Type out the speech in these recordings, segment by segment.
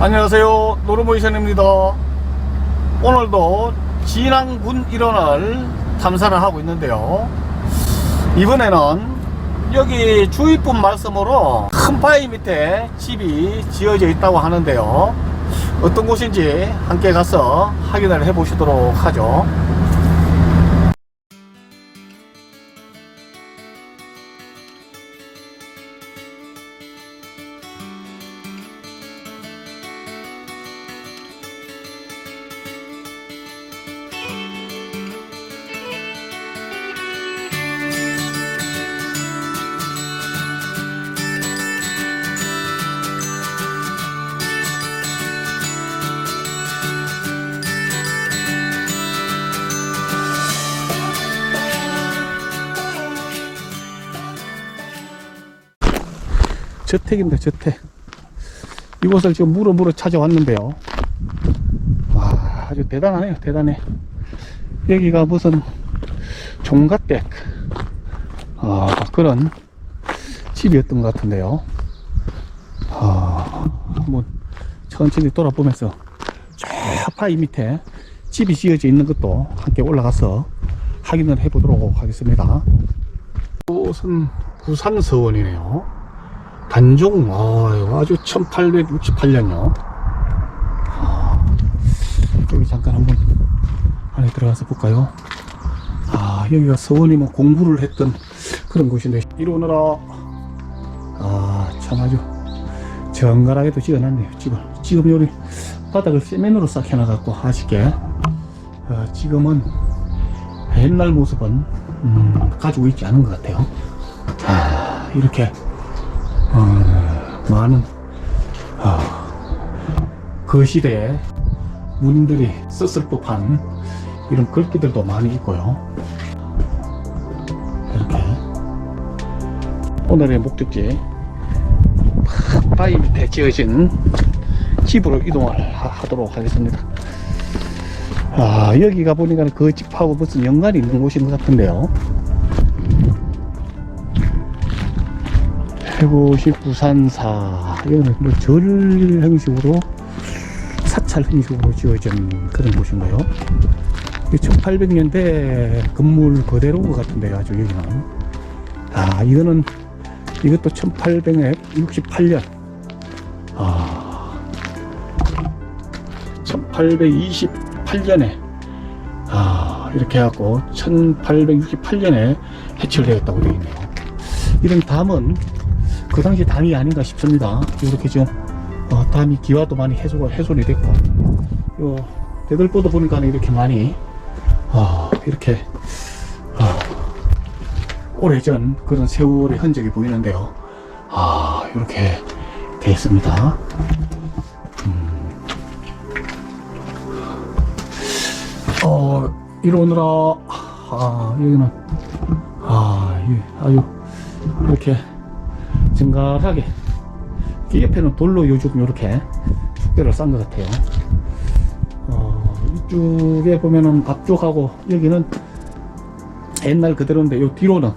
안녕하세요. 노르모이션입니다. 오늘도 진앙군 일원을 탐사를 하고 있는데요. 이번에는 여기 주위분 말씀으로 큰 바위 밑에 집이 지어져 있다고 하는데요. 어떤 곳인지 함께 가서 확인을 해 보시도록 하죠 저택입니다 저택. 이곳을 지금 물어 물어 찾아왔는데요. 와 아주 대단하네요 대단해. 여기가 무슨 종갓댁 아, 그런 집이었던 것 같은데요. 아, 한번 천천히 돌아보면서 저 바위 밑에 집이 지어져 있는 것도 함께 올라가서 확인을 해보도록 하겠습니다. 이곳은 부산서원이네요 단종, 아, 아주 1868년요. 아, 여기 잠깐 한번 안에 들어가서 볼까요? 아, 여기가 서원이면 공부를 했던 그런 곳인데, 이러느라, 아, 참 아주 정갈하게도 지어놨네요, 집을. 지금 여기 바닥을 세면으로 싹 해놔갖고, 아쉽게. 어, 지금은 옛날 모습은, 음, 가지고 있지 않은 것 같아요. 아, 이렇게 어, 많은 어, 그 시대에 문들이 썼을 법한 이런 글귀들도 많이 있고요. 이렇게 오늘의 목적지 바위 밑에 지어진 집으로 이동을 하- 하도록 하겠습니다. 아 여기가 보니까 그 집하고 무슨 연관이 있는 곳인 것 같은데요. 해고시 부산사. 이거는 뭐 절 형식으로 사찰 형식으로 지어진 그런 곳인가요? 1800년대 건물 그대로인 것 같은데요 아주 여기는. 아 이거는 이것도 1868년 아. 1828년에 아 이렇게 해갖고 1868년에 해체되었다고 되어 있네요. 이런 담은 그 당시 담이 아닌가 싶습니다. 이렇게 지금 어, 담이 기와도 많이 해소가 해소이 됐고, 요 대들보도 보니까 이렇게 많이 어, 이렇게 어, 오래전 그런 세월의 흔적이 보이는데요. 아 이렇게 돼 있습니다. 음. 어 이러느라 아 여기는 아 예, 아주 이렇게 정갈하게 이 옆에는 돌로 요즘 이렇게 숙대를 싼 것 같아요. 어, 이쪽에 보면은 앞쪽하고 여기는 옛날 그대로인데 요 뒤로는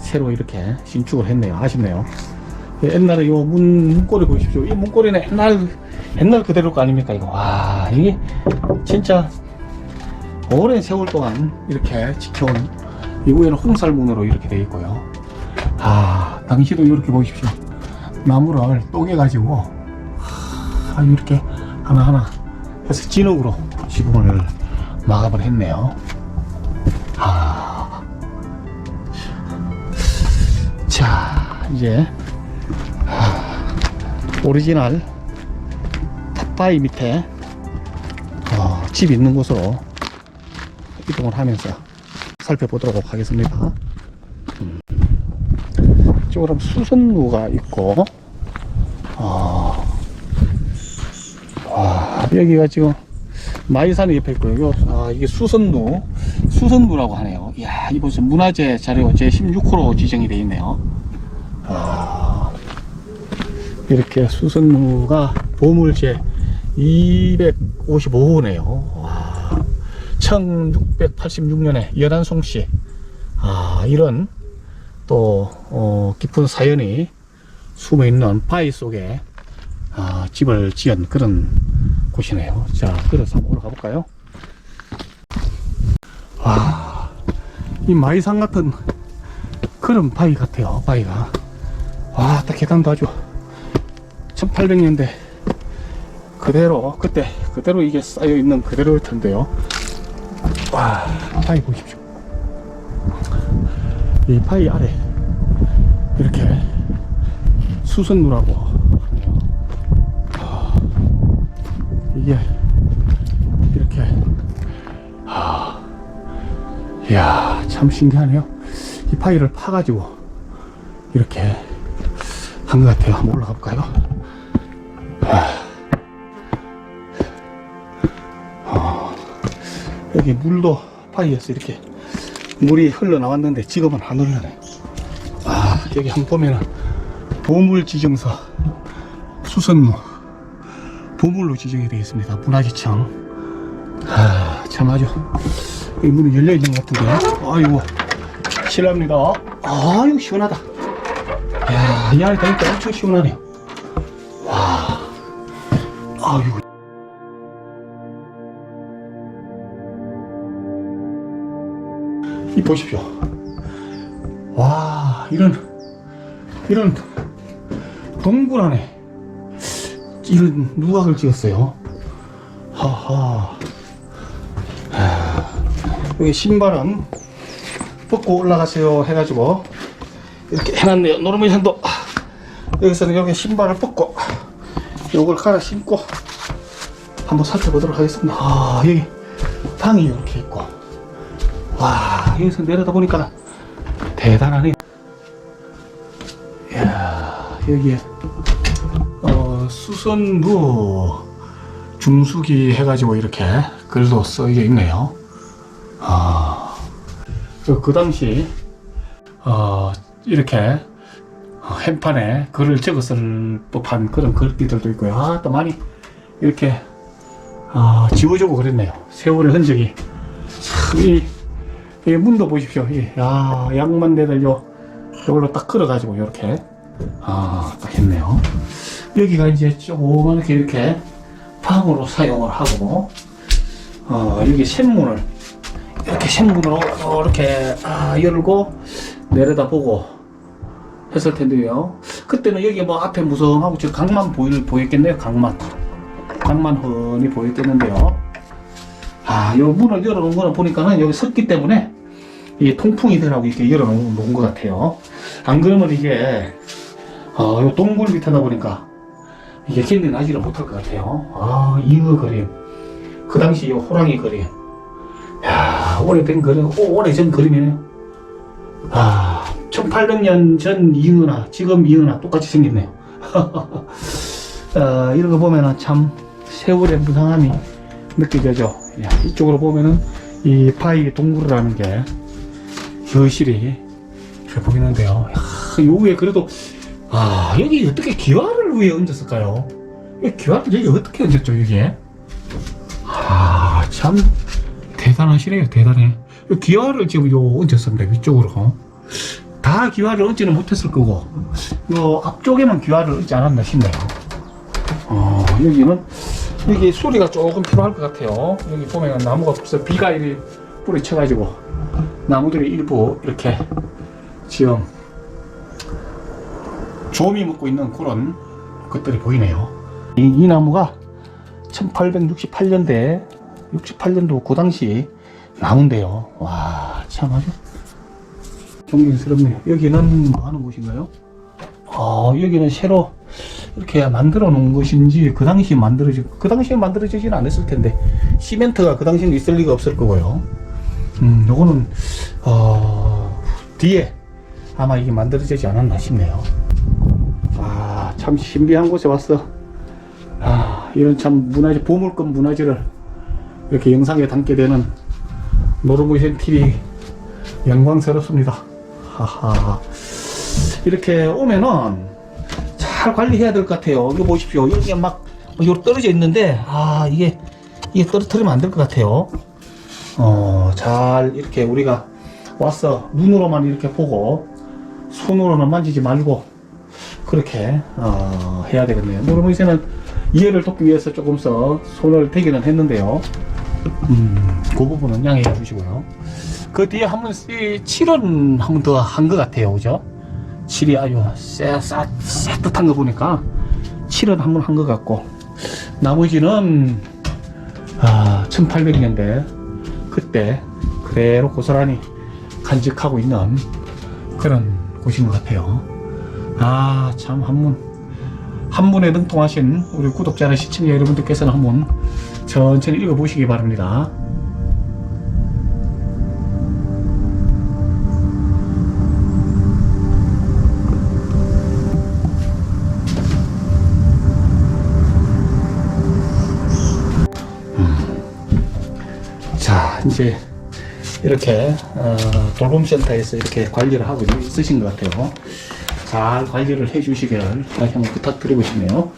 새로 이렇게 신축을 했네요. 아쉽네요. 옛날에 요 문, 문고리 보십시오. 이 문고리는 옛날 옛날 그대로 거 아닙니까 이거? 와 이게 진짜 오랜 세월 동안 이렇게 지켜온 이 위에는 홍살문으로 이렇게 되어 있고요. 아, 당시도 이렇게 보십시오. 나무를 쪼개가지고, 아, 이렇게 하나하나 해서 진흙으로 지붕을 마감을 했네요. 아. 자, 이제, 아, 오리지널 탑바위 밑에, 어, 집 있는 곳으로 이동을 하면서 살펴보도록 하겠습니다. 이쪽으로 하면 수선루가 있고, 아, 아, 여기가 지금 마이산이 옆에 있고요. 요, 아, 이게 수선루, 수선루라고 하네요. 이야, 이 무슨 문화재 자료 제16호로 지정이 되어 있네요. 아, 이렇게 수선루가 보물제 255호네요. 와, 1686년에 연안송씨, 아, 이런 또 어, 깊은 사연이 숨어 있는 바위 속에 아, 집을 지은 그런 곳이네요. 자, 그래서 한번 올라가 볼까요? 와, 이 마이산 같은 그런 바위 같아요. 바위가. 와, 딱 계단도 아주 1800년대 그대로 그때 그대로 이게 쌓여 있는 그대로일 텐데요. 와, 바위 보십시오. 이 바위 아래 이렇게. 아, 이게 이렇게 아, 이야 참 신기하네요. 이 바위를 파가지고 이렇게 한 것 같아요. 한번 올라가 볼까요? 아, 여기 물도 바위에서 이렇게 물이 흘러나왔는데 지금은 안 흘러네. 아, 여기 한번 보면은 보물 지정서 수선무 보물로 지정이 되어 있습니다. 문화지청. 아, 참 아주 이 문이 열려 있는 것 같은데. 아이고, 실례합니다. 아유, 시원하다. 야, 이 안에 다니까 엄청 시원하네요. 와, 아이고. 이 보십시오. 와, 이런, 이런 동굴 안에 이런 누각을 지었어요. 하하. 하, 여기 신발은 벗고 올라가세요 해가지고 이렇게 해놨네요. 노르미션도 여기서는 여기 신발을 벗고 요걸 갈아 신고 한번 살펴보도록 하겠습니다. 아, 여기 방이 이렇게 있고 와 여기서 내려다 보니까 대단하네. 이야 여기에 어, 수선무 중수기 해가지고 이렇게 글도 써져 있네요. 아, 그, 그 당시 어, 이렇게 어, 행판에 글을 적었을 법한 그런 글귀들도 있고요. 아, 또 많이 이렇게 아, 지워지고 그랬네요. 세월의 흔적이 참, 이, 이 문도 보십시오. 이, 야, 양만 대들요. 이걸로 딱 끌어가지고 이렇게 아, 딱 했네요. 여기가 이제 조그맣게 이렇게 방으로 사용을 하고, 어, 여기 샘문을, 이렇게 샘문으로 이렇게, 아, 열고, 내려다보고 했을 텐데요. 그때는 여기 뭐 앞에 무성하고 저 강만 보일, 보였겠네요, 강만. 강만 흔히 보였겠는데요. 아, 요 문을 열어놓은 거는 보니까는 여기 섰기 때문에 이게 통풍이 되라고 이렇게 열어놓은 놓은 것 같아요. 안 그러면 이게, 어, 요 동굴 밑에다 보니까 이게 견뎌나지를 못할 것 같아요. 아, 이거 그림. 그 당시 이 호랑이 그림. 야, 오래된 그림, 오, 오래전 그림이네요. 아, 1800년 전 이은하, 지금 이은하 똑같이 생겼네요. 어, 이런 거 보면은 참 세월의 무상함이 느껴져죠. 야, 이쪽으로 보면은 이 바위 동굴이라는 게 여실히 잘 보이는데요. 야, 요 위에 그래도 아, 여기 어떻게 기와를 위에 얹었을까요? 이 기와를 여기 어떻게 얹었죠, 이게? 아, 참 대단하시네요, 대단해. 이 기와를 지금 요 얹었습니다, 위쪽으로. 다 기와를 얹지는 못했을 거고, 요 앞쪽에만 기와를 얹지 않았나 싶네요. 어, 여기는, 여기 수리가 조금 필요할 것 같아요. 여기 보면 나무가 벌써 비가 이리 뿌리쳐가지고, 나무들이 일부 이렇게 지금 조미 먹고 있는 그런 것들이 보이네요. 이, 이 나무가 1868년대, 68년도 그 당시 나무인데요. 와, 참 아주 존경스럽네요. 여기는 뭐 하는 곳인가요? 어, 여기는 새로 이렇게 만들어 놓은 것인지 그 당시 만들어지, 그 당시에 만들어지진 않았을 텐데 시멘트가 그 당시에는 있을 리가 없을 거고요. 음, 요거는 어, 뒤에 아마 이게 만들어지지 않았나 싶네요. 아, 참 신비한 곳에 왔어. 아, 이런 참 문화재, 보물급 문화재를 이렇게 영상에 담게 되는 노르모션 TV 영광스럽습니다. 하하. 이렇게 오면은 잘 관리해야 될 것 같아요. 이거 보십시오. 여기가 막, 요 떨어져 있는데, 아, 이게, 이게 떨어뜨리면 안 될 것 같아요. 어, 잘 이렇게 우리가 와서 눈으로만 이렇게 보고 손으로는 만지지 말고 그렇게 어, 해야 되겠네요. 그러면 이제는 이해를 돕기 위해서 조금 더 손을 대기는 했는데요. 음, 그 부분은 양해해 주시고요. 그 뒤에 한번 칠은 한 번 더 한 것 같아요, 그죠? 칠이 아주 쎄뜻한 거 보니까 칠은 한 번 한 것 같고 나머지는 아, 1800년대 그때 그대로 고스란히 간직하고 있는 그런 곳인 것 같아요. 아, 참, 한문, 한문에 능통하신 우리 구독자나 시청자 여러분들께서는 한번 천천히 읽어보시기 바랍니다. 이제 이렇게 어, 돌봄센터에서 이렇게 관리를 하고 있으신 것 같아요. 잘 관리를 해주시길 다시 한번 부탁드리고 싶네요.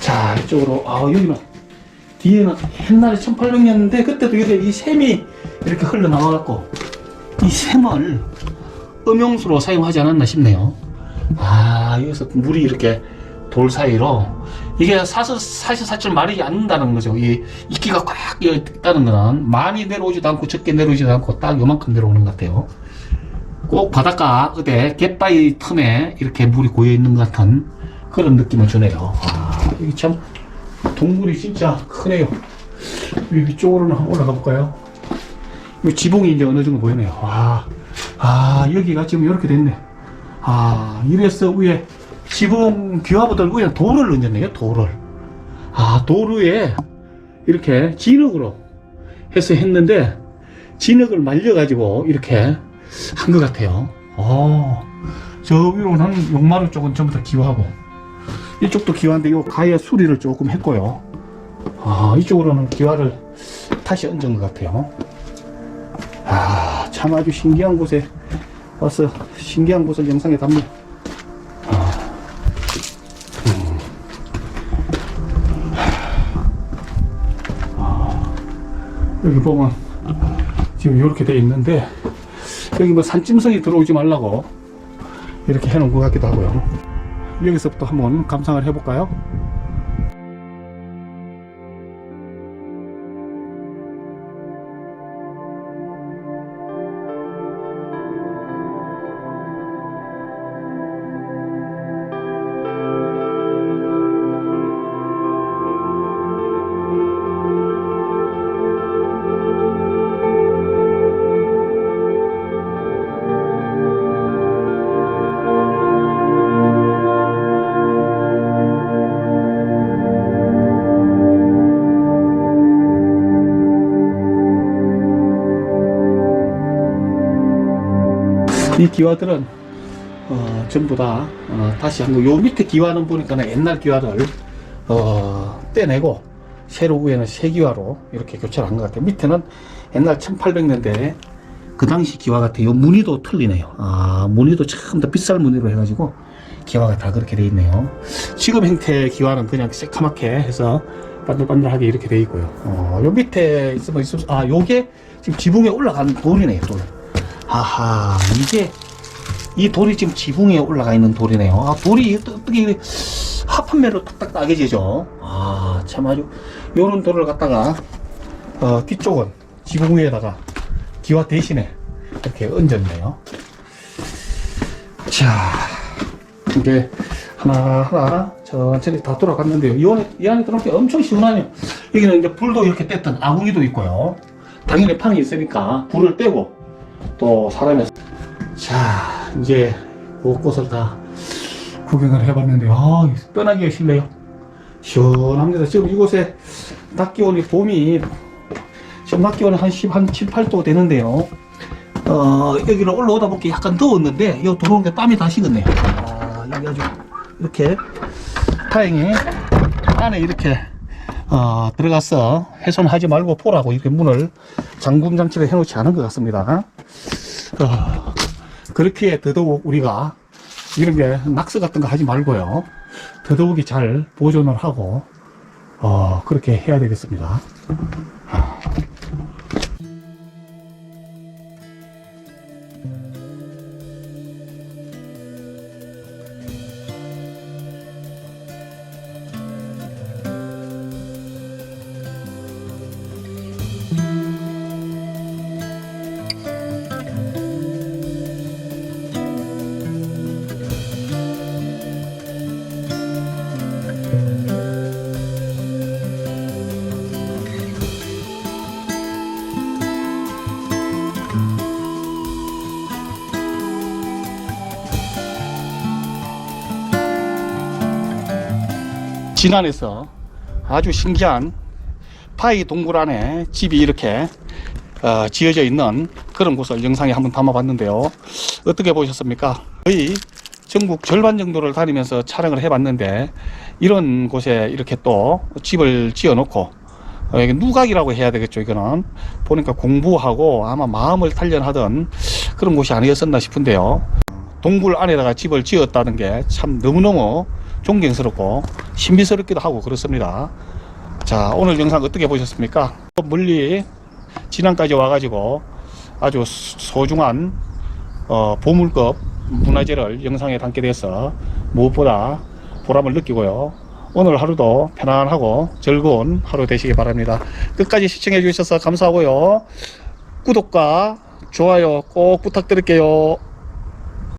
자, 이쪽으로 아 여기는 뒤에는 옛날에 1800년대 그때도 이렇게 이 샘이 이렇게 흘러나와갖고 이 샘을 음용수로 사용하지 않았나 싶네요. 아 여기서 물이 이렇게 돌 사이로 이게 사실 사실 사실 마르지 않는다는 거죠. 이 이끼가 꽉 있다는 거는 많이 내려오지도 않고 적게 내려오지도 않고 딱 요만큼 내려오는 것 같아요. 꼭 바닷가 어디 갯바위 틈에 이렇게 물이 고여 있는 것 같은 그런 느낌을 주네요. 아, 여기 참 동물이 진짜 크네요. 여기 쪽으로는 한번 올라가 볼까요? 이 지붕이 이제 어느 정도 보이네요. 와, 아 여기가 지금 이렇게 됐네. 아 이래서 위에 지붕 기와보다 위에 돌을 얹었네요. 돌을. 아 도루에 이렇게 진흙으로 해서 했는데 진흙을 말려가지고 이렇게 한 것 같아요. 어, 저 위로는 용마루 쪽은 전부 다 기와하고 이쪽도 기와인데 요 가에 수리를 조금 했고요. 아, 이쪽으로는 기와를 다시 얹은 것 같아요. 아, 참 아주 신기한 곳에 와서 신기한 곳을 영상에 담는 여기 보면 지금 이렇게 돼 있는데 여기 뭐 산짐승이 들어오지 말라고 이렇게 해놓은 것 같기도 하고요. 여기서부터 한번 감상을 해볼까요? 기와들은 어, 전부 다 어, 다시 한번 요 밑에 기와는 보니까 옛날 기와를 어, 떼내고 새로 위에는 새 기와로 이렇게 교체를 한 것 같아요. 밑에는 옛날 1800년대 그 당시 기와 같아요. 요 무늬도 틀리네요. 아 무늬도 참 더 비쌀 무늬로 해가지고 기와가 다 그렇게 돼 있네요. 지금 형태의 기와는 그냥 새카맣게 해서 반들반들하게 이렇게 돼 있고요. 어, 요 밑에 있으면 있으면 아 요게 지금 지붕에 올라간 돌이네요. 돌. 아하 이게 이 돌이 지금 지붕에 올라가 있는 돌이네요. 아 돌이 어떻게 합판매로 탁탁 따개지죠. 아 참 아주 요런 돌을 갖다가 어, 뒤쪽은 지붕 위에다가 기와 대신에 이렇게 얹었네요. 자 이게 하나 하나 천천히 다 돌아갔는데요. 이 안에, 이 안에 들어올 때 엄청 시원하네요. 여기는 이제 불도 이렇게 뗐던 아궁이도 있고요. 당연히 판이 있으니까 불을 떼고 또 사람의 자 이제 곳곳을 다 구경을 해봤는데 아 떠나기가 싫네요? 시원합니다. 지금 이곳에 낮 기온이 봄이 지금 낮 기온이 한 10, 한 7, 8도 되는데요. 어 여기를 올라오다 보니 약간 더웠는데 여기 들어오니까 땀이 다 식었네요. 아 여기 아주 이렇게 다행히 안에 이렇게 어, 들어가서 훼손하지 말고 보라고 이렇게 문을 잠금 장치를 해놓지 않은 것 같습니다. 어, 그렇게 더더욱 우리가 이런 게 낙서 같은 거 하지 말고요. 더더욱이 잘 보존을 하고 어, 그렇게 해야 되겠습니다. 진안에서 아주 신기한 파이 동굴 안에 집이 이렇게 어, 지어져 있는 그런 곳을 영상에 한번 담아봤는데요. 어떻게 보셨습니까? 거의 전국 절반 정도를 다니면서 촬영을 해봤는데 이런 곳에 이렇게 또 집을 지어 놓고 어, 여기 누각이라고 해야 되겠죠 이거는 보니까 공부하고 아마 마음을 단련하던 그런 곳이 아니었었나 싶은데요 동굴 안에다가 집을 지었다는 게 참 너무너무 존경스럽고 신비스럽기도 하고 그렇습니다 자 오늘 영상 어떻게 보셨습니까 멀리 진안까지 와가지고 아주 소- 소중한 어, 보물급 문화재를 영상에 담게 돼서 무엇보다 보람을 느끼고요. 오늘 하루도 편안하고 즐거운 하루 되시기 바랍니다. 끝까지 시청해 주셔서 감사하고요. 구독과 좋아요 꼭 부탁드릴게요.